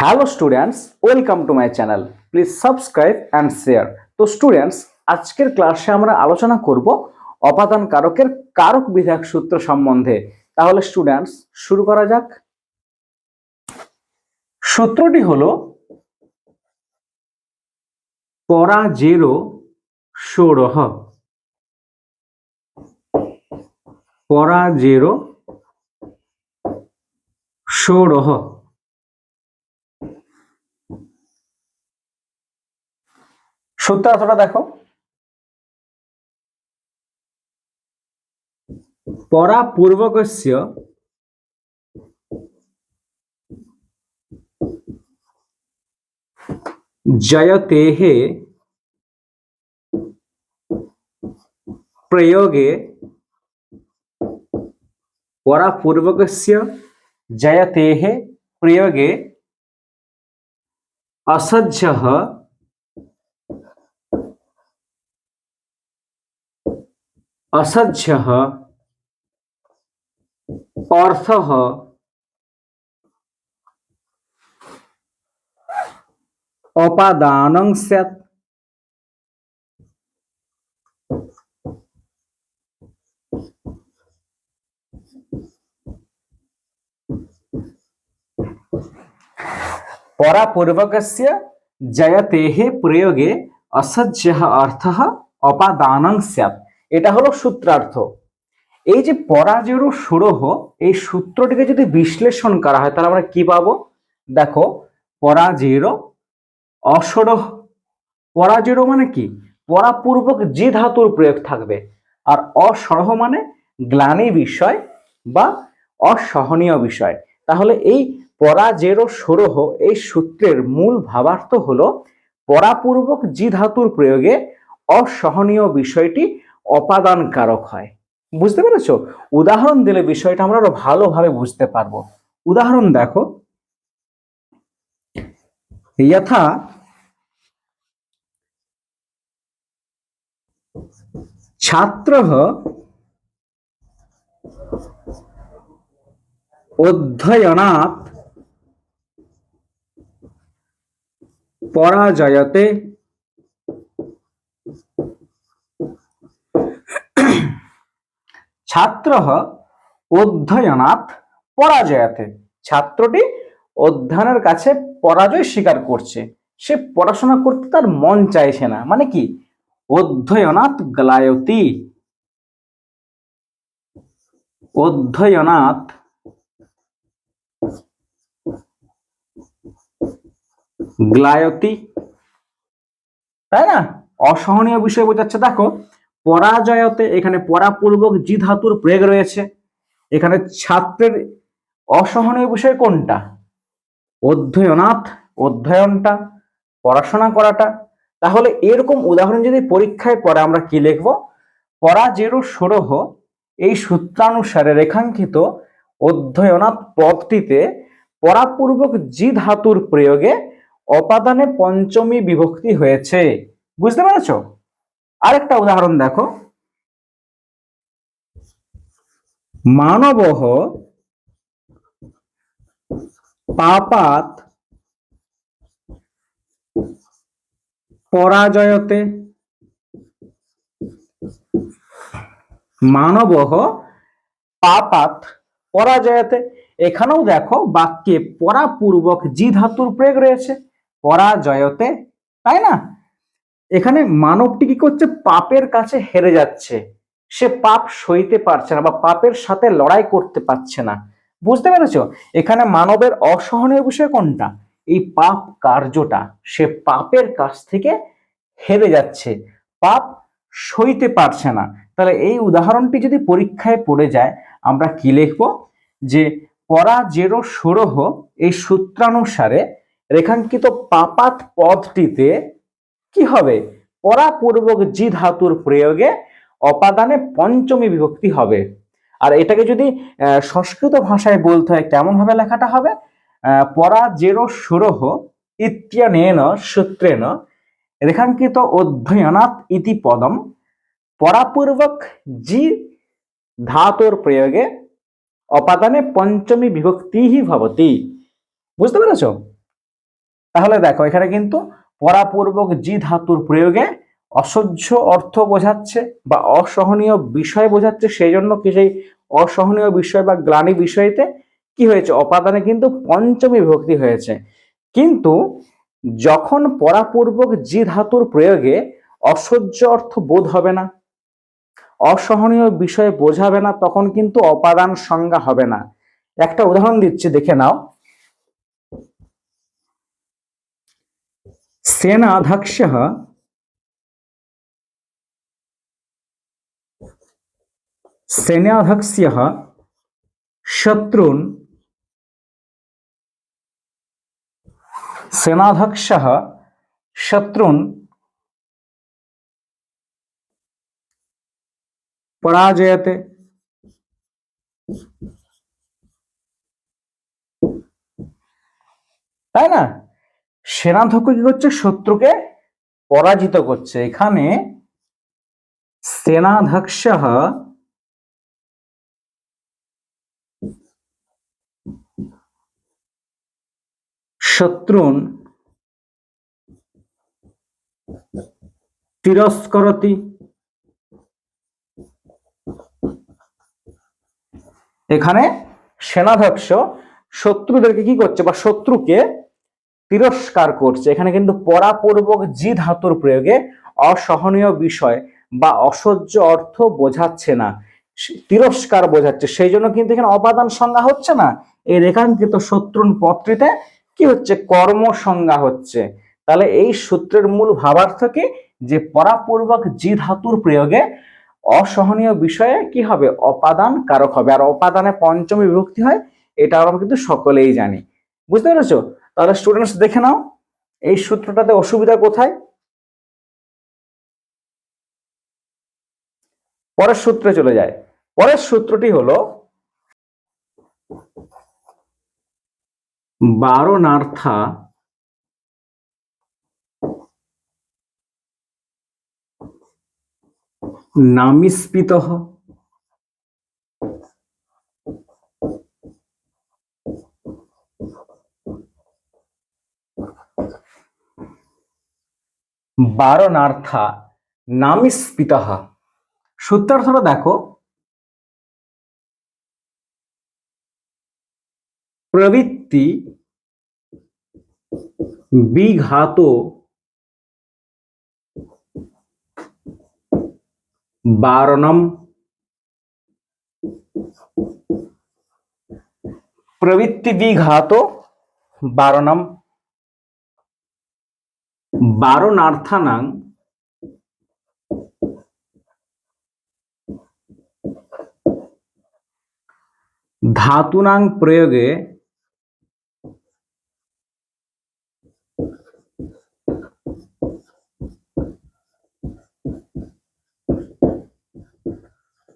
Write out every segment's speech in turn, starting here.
Hello students welcome to my channel please subscribe and share তো students আজকের ক্লাসে আমরা আলোচনা করব অপাদান কারকের কারক বিধায়ক সূত্র সম্বন্ধে। তাহলে স্টুডেন্টস শুরু করা যাক। সূত্রটি হলো পরাজেরো ষোড়হ পরাজেরো ষোড়হ সূত্রার্থটা দেখো পরাপূর্বকস্য জয়তেः প্রয়োগে পরাপূর্বকস্য জয়তেः প্রয়োগে असज्जः असज्य अर्थ अपादान सैत परापूर्वक जयते प्रयोगे असज्य अर्थ अपादान सैत এটা হলো সূত্রার্থ। এই যে পরাজেরও সুরহ, এই সূত্রটিকে যদি বিশ্লেষণ করা হয়, তাহলে আমরা কি পাবো? দেখো পরাজেরো অসরহ। পরাজেরো মানে কি? পরাপূর্বক যে ধাতুর প্রয়োগ থাকবে। আর অসরহ মানে গ্লানি বিষয় বা অসহনীয় বিষয়। তাহলে এই পরাজেরো সরহ, এই সূত্রের মূল ভাবার্থ হলো পরাপূর্বক জি ধাতুর প্রয়োগে অসহনীয় বিষয়টি অপাদান কারক হয়। বুঝতে পেরেছ? উদাহরণ দিলে বিষয়টা আমরা আরও ভালোভাবে বুঝতে পারব। উদাহরণ দেখো। যথা ছাত্র অধ্যয়নাত পরাজয়তে ছাত্র অধ্যয়নাৎ পরাজয়তে। ছাত্রটি অধ্যয়নের কাছে পরাজয় স্বীকার করছে। সে পড়াশোনা করতে তার মন চাইছে না। মানে কি? অধ্যয়নাৎ গ্লায়তি। অধ্যয়নাৎ গ্লায়তি। তাই না? অসহনীয় বিষয় বোঝাচ্ছে। দেখো পরাজয়তে এখানে পরাপূর্বক জি ধাতুর প্রয়োগ রয়েছে। এখানে ছাত্রের অসহনীয় বিষয় কোনটা? অধ্যয়নাথ, অধ্যয়নটা, পড়াশোনা করাটা। তাহলে এরকম উদাহরণ যদি পরীক্ষায় পড়ে আমরা কি লিখব? পরাজেরো সরহ এই সূত্রানুসারে রেখাঙ্কিত অধ্যয়নাথ পদটিতে পরাপূর্বক জি ধাতুর প্রয়োগে অপাদানে পঞ্চমী বিভক্তি হয়েছে। বুঝতে পেরেছ? আরেকটা উদাহরণ দেখো। মানবহ পাপাত পরাজয়তে মানবহ পাপাত পরাজয়তে। এখানেও দেখো বাক্যে পরাপূর্বক জি ধাতুর প্রয়োগ রয়েছে, পরাজয়তে, তাই না? এখানে মানবটি কি করছে? পাপের কাছে হেরে যাচ্ছে। সে পাপ সইতে পারছে না বা পাপের সাথে লড়াই করতে পারছে না। বুঝতে পেরেছ? এখানে মানবের অসহনীয় বিষয় কোনটা? এই পাপ কার্যটা সে পাপের কাছ থেকে হেরে যাচ্ছে। পাপ সইতে পারছে না। তাহলে এই উদাহরণটি যদি পরীক্ষায় পড়ে যায়, আমরা কি লিখব? যে পরাজেরো সরহ এই সূত্রানুসারে রেখাঙ্কিত পাপাত পদটিতে কি হবে? পরাপূর্বক জি ধাতুর প্রয়োগে অপাদানে পঞ্চমী বিভক্তি হবে। আর এটাকে যদি সংস্কৃত ভাষায় বলতে হয় কেমন ভাবে লেখাটা হবে? পরাজেরো সুরহ ইত্যনেন সূত্রেণ রেখাঙ্কিত অধ্যয়নাৎ ইতি পদম। পরাপূর্বক জি ধাতুর প্রয়োগে অপাদানে পঞ্চমী বিভক্তি ভবতি। বুঝতে পেরেছ? তাহলে দেখো, এখানে কিন্তু পরাপূর্বক জি ধাতুর প্রয়োগে অসহ্য অর্থ বোঝাচ্ছে বা অসহনীয় বিষয় বোঝাচ্ছে সেই জন্য কি সেই অসহনীয় বিষয় বা গ্লানি বিষয়তে কি হয়েছে? অপাদানে কিন্তু পঞ্চমী বিভক্তি হয়েছে। কিন্তু যখন পরাপূর্বক জি ধাতুর প্রয়োগে অসহ্য অর্থ বোধ হবে না, অসহনীয় বিষয় বোঝাবে না, তখন কিন্তু অপাদান সংজ্ঞা হবে না। একটা উদাহরণ দিচ্ছি, দেখে নাও। सेनाध्यक्ष सेनाध्यक्षः शत्रुन् सेनाध्यक्ष शत्रु पराजयते। है ना? সেনাধ্যক্ষ কি করছে? শত্রুকে পরাজিত করছে। এখানে সেনাধ্যক্ষ শত্রুন তিরস্করতি। এখানে সেনাধ্যক্ষ শত্রুদেরকে কি করছে? বা শত্রুকে তিরস্কার করছে। এখানে কিন্তু পরাপূর্বক জি ধাতুর প্রয়োগে অসহনীয় বিষয় বা অসহ্য অর্থ বোঝাচ্ছে না। তিরস্কার বোঝাচ্ছে। সেই জন্য কিন্তু এখানে অপাদান সংজ্ঞা হচ্ছে না। এই রেখাঙ্কিত শত্রুন পত্রিতে কি হচ্ছে? কর্ম সংজ্ঞা হচ্ছে। তাহলে এই সূত্রের মূল ভাবার্থ কি? যে পরাপূর্বক জি ধাতুর প্রয়োগে অসহনীয় বিষয়ে কি হবে? অপাদান কারক হবে। আর অপাদানে পঞ্চমী বিভক্তি হয়, এটা আমরা কিন্তু সকলেই জানি। বুঝতে পেরেছ? তাহলে স্টুডেন্টস দেখে নাও, এই সূত্রটাতে অসুবিধা কোথায়? পরের সূত্রে চলে যায়। পরের সূত্রটি হলো বারণার্থা নামিস্পিত বারণার্থা নামিস্পিত সূত্রার্থটা দেখো। প্রবৃত্তি বিঘাত বারণম। প্রবৃত্তি বিঘাত বারণম। বারণার্থানাং ধাতুনাং প্রয়োগে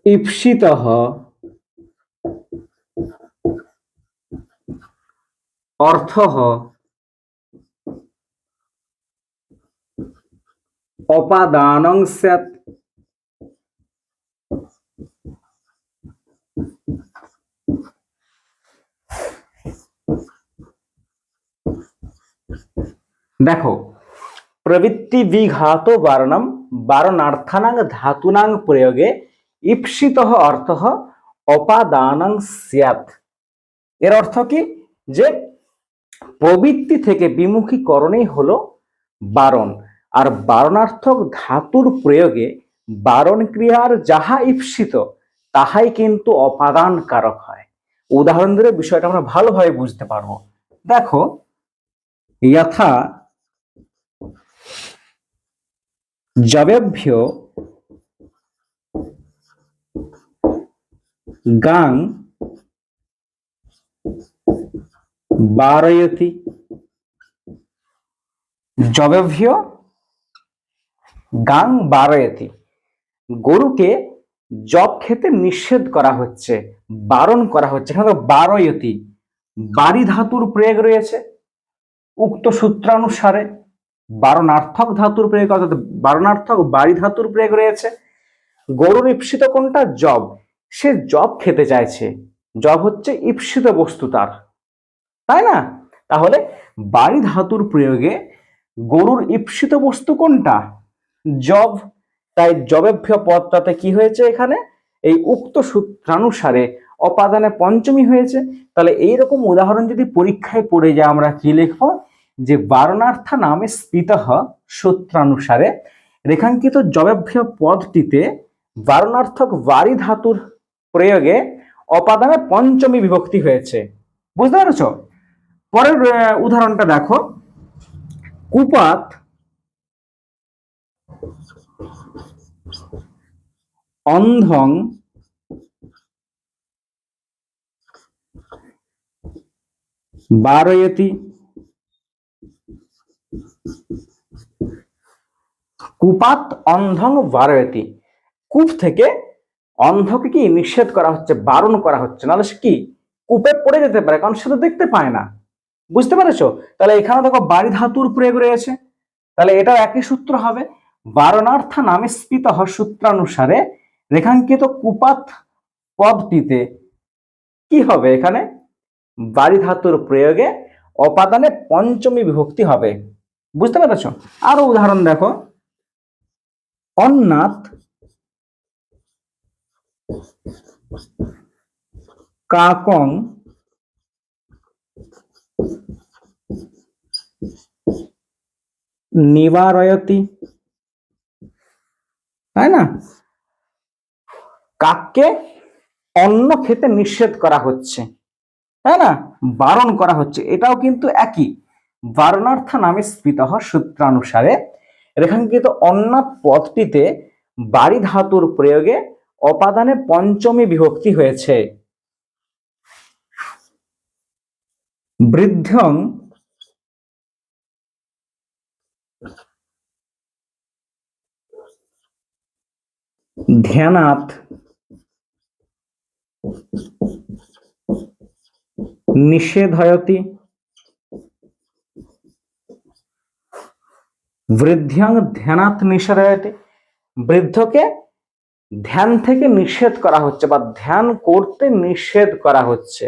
ঈপ্সিত অর্থ অপাদানং স্যাৎ দেখো, প্রবৃত্তি বিঘাত বারণম, বারণার্থানাং ধাতুনাং প্রয়োগে ঈপ্সিত অর্থ অপাদানং স্যাৎ এর অর্থ কি? যে প্রবৃত্তি থেকে বিমুখীকরণই হলো বারণ। আর বারণার্থক ধাতুর প্রয়োগে বারণ ক্রিয়ার যাহা ইপ্সিত তাহাই কিন্তু অপাদান কারক হয়। উদাহরণ দিলে বিষয়টা আমরা ভালোভাবে বুঝতে পারব। দেখো যথা জবেভ্য গাং বারয়তি। জবেভ্য গাং বারয়তি। গরুকে জব খেতে নিষেধ করা হচ্ছে, বারণ করা হচ্ছে। এখানে বারয়তি, বাড়ি ধাতুর প্রয়োগ রয়েছে, উক্ত সূত্রানুসারে বারণার্থক ধাতুর প্রয়োগ, অর্থাৎ বারণার্থক বাড়ি ধাতুর প্রয়োগ রয়েছে। গরুর ঈপ্সিত কোনটা? জব। সে জব খেতে চাইছে। জব হচ্ছে ঈপ্সিত বস্তু তার। তাই না? তাহলে বাড়ি ধাতুর প্রয়োগে গরুর ঈপ্সিত বস্তু কোনটা? জব, তাই জবেভ্য পদটাতে কি হয়েছে এখানে? এই উক্ত সূত্রানুসারে অপাদানে পঞ্চমী হয়েছে। তাহলে এইরকম উদাহরণ যদি পরীক্ষায় পড়ে যায়, আমরা কি লিখব? যে বারণার্থা নামে স্ফীত সূত্রানুসারে রেখাঙ্কিত জবাভ্য পদটিতে বারণার্থক বারি ধাতুর প্রয়োগে অপাদানে পঞ্চমী বিভক্তি হয়েছে। বুঝতে পেরেছ? পরের উদাহরণটা দেখো। কুপাত অন্ধং বারয়তি কুপাত অন্ধং বারয়তি। কূপ থেকে অন্ধকে কি নিষেধ করা হচ্ছে, বারণ করা হচ্ছে? নাহলে সে কি কূপে পড়ে যেতে পারে? কারণ সে তো দেখতে পায় না। বুঝতে পেরেছ? তাহলে এখানে দেখো বাড়ি ধাতুর প্রয়োগ রয়েছে। তাহলে এটাও একই সূত্র হবে। বারণার্থ নামে স্ফীত সূত্রানুসারে রেখাঙ্কিত কুপাত পদটিতে কি হবে? এখানে বাড়ি ধাতুর প্রয়োগে অপাদানে পঞ্চমী বিভক্তি হবে। বুঝতে পেরেছ? আরও উদাহরণ দেখো। অন্নাথ কাকং নিবারয়তি। তাই না? কাককে অন্ন খেতে নিষেধ করা হচ্ছে। তাই না? বারণ করা হচ্ছে। এটাও কিন্তু একই। বারণার্থ নামে স্ফীত সূত্রানুসারে রেখাঙ্কিত অন্নাথ পদটিতে বাড়ি ধাতুর প্রয়োগে অপাদানে পঞ্চমী বিভক্তি হয়েছে। বৃদ্ধং ধ্যানাত নিষেধয়তি বৃদ্ধাং ধ্যানাত নিষেধয়তি বৃদ্ধকে ধ্যান থেকে নিষেধ করা হচ্ছে বা ধ্যান করতে নিষেধ করা হচ্ছে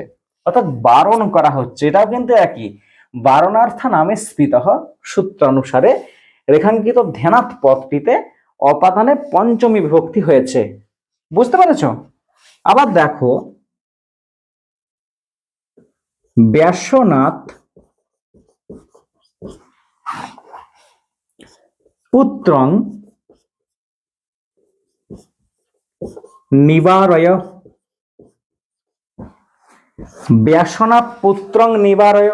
অর্থাৎ বারণ করা হচ্ছে এটাও কিন্তু একই বারণার্থ নামে স্ফীত সূত্রানুসারে রেখাঙ্কিত ধ্যানাত পদটিতে অপাদানে পঞ্চমী বিভক্তি হয়েছে বুঝতে পেরেছ আবার দেখো ব্যাসনাথ পুত্রং নিবারয়। ব্যাসনাথ পুত্রং নিবারয়।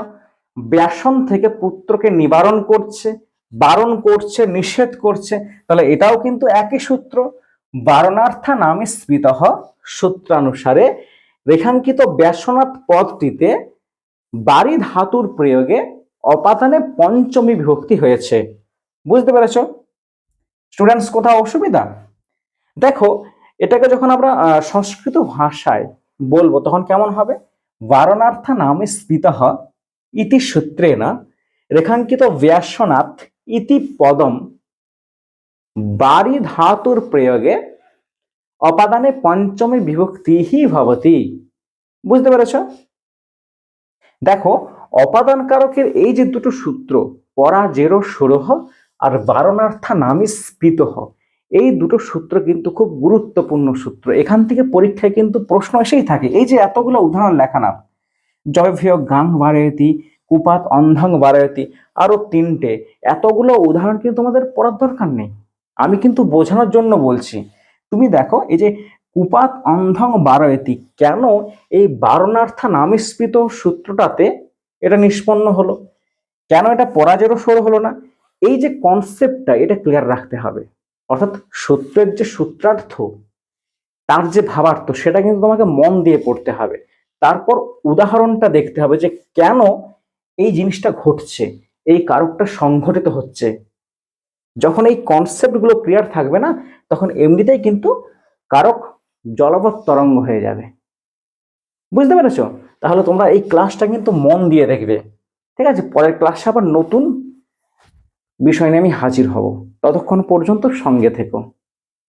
ব্যাসন থেকে পুত্রকে নিবারণ করছে, বারণ করছে, নিষেধ করছে। তাহলে এটাও কিন্তু একই সূত্র। বারণার্থা নামে স্মৃত সূত্রানুসারে রেখাঙ্কিত ব্যাসনাথ পদটিতে বাড়ি ধাতুর প্রয়োগে অপাতানে পঞ্চমী বিভক্তি হয়েছে। বুঝতে পেরেছ? স্টুডেন্টস কোথাও অসুবিধা? দেখো, এটাকে যখন আমরা সংস্কৃত ভাষায় বলব, তখন কেমন হবে? বারণার্থ নামে স্ফীত ইতি সূত্রেণ রেখাঙ্কিত ব্যাসনাথ ইতি পদম। বাড়ি ধাতুর প্রয়োগে অপাদানে পঞ্চমী বিভক্তি ভবতি। বুঝতে পেরেছ? দেখো অপাদান কারকের এই যে দুটো সূত্র, পরা, জেরো সুরহ আর বারণার্থা নামে স্ফীত এই দুটো সূত্র কিন্তু খুব গুরুত্বপূর্ণ সূত্র। এখান থেকে পরীক্ষায় কিন্তু প্রশ্ন এসেই থাকে। এই যে এতগুলো উদাহরণ লেখানা জয়ভীয় গাং বারায়তি, কুপাত অন্ধং বারায়তি, আরও তিনটে, এতগুলো উদাহরণ কিন্তু তোমাদের পড়ার দরকার নেই। আমি কিন্তু বোঝানোর জন্য বলছি, তুমি দেখো, এই যে কুপাত অন্ধং বারায়তি। কেন এই বারণার্থা নামিস্পৃত সূত্রটাতে এটা নিষ্পন্ন হলো? কেন এটা পরাজেরও সর হলো না? এই যে কনসেপ্টটা এটা ক্লিয়ার রাখতে হবে। অর্থাৎ সত্যের যে সূত্রার্থ, তার যে ভাবার্থ, সেটা কিন্তু তোমাকে মন দিয়ে পড়তে হবে। তারপর উদাহরণটা দেখতে হবে যে কেন এই জিনিসটা ঘটছে, এই কারকটা সংঘটিত হচ্ছে। যখন এই কনসেপ্টগুলো ক্লিয়ার থাকবে না, তখন এমনিতেই কিন্তু কারক জলপথ তরঙ্গ হয়ে যাবে। বুঝতে পেরেছ? তাহলে তোমরা এই ক্লাসটা কিন্তু মন দিয়ে দেখবে। ঠিক আছে? পরের ক্লাসে আবার নতুন বিষয় নিয়ে আমি হাজির হব। ততক্ষণ পর্যন্ত সঙ্গে থেকো।